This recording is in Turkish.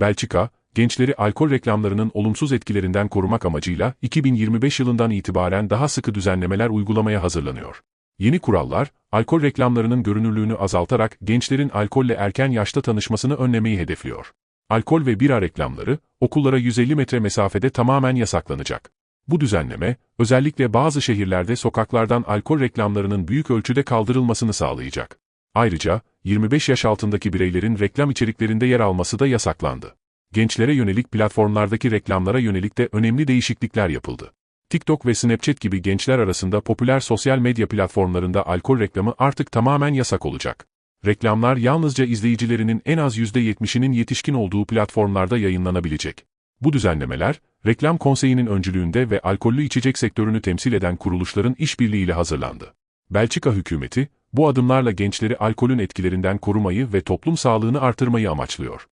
Belçika, gençleri alkol reklamlarının olumsuz etkilerinden korumak amacıyla 2025 yılından itibaren daha sıkı düzenlemeler uygulamaya hazırlanıyor. Yeni kurallar, alkol reklamlarının görünürlüğünü azaltarak gençlerin alkolle erken yaşta tanışmasını önlemeyi hedefliyor. Alkol ve bira reklamları, okullara 150 metre mesafede tamamen yasaklanacak. Bu düzenleme, özellikle bazı şehirlerde sokaklardan alkol reklamlarının büyük ölçüde kaldırılmasını sağlayacak. Ayrıca, 25 yaş altındaki bireylerin reklam içeriklerinde yer alması da yasaklandı. Gençlere yönelik platformlardaki reklamlara yönelik de önemli değişiklikler yapıldı. TikTok ve Snapchat gibi gençler arasında popüler sosyal medya platformlarında alkol reklamı artık tamamen yasak olacak. Reklamlar yalnızca izleyicilerinin en az %70'inin yetişkin olduğu platformlarda yayınlanabilecek. Bu düzenlemeler, Reklam Konseyi'nin öncülüğünde ve alkollü içecek sektörünü temsil eden kuruluşların işbirliğiyle hazırlandı. Belçika hükümeti, bu adımlarla gençleri alkolün etkilerinden korumayı ve toplum sağlığını artırmayı amaçlıyor.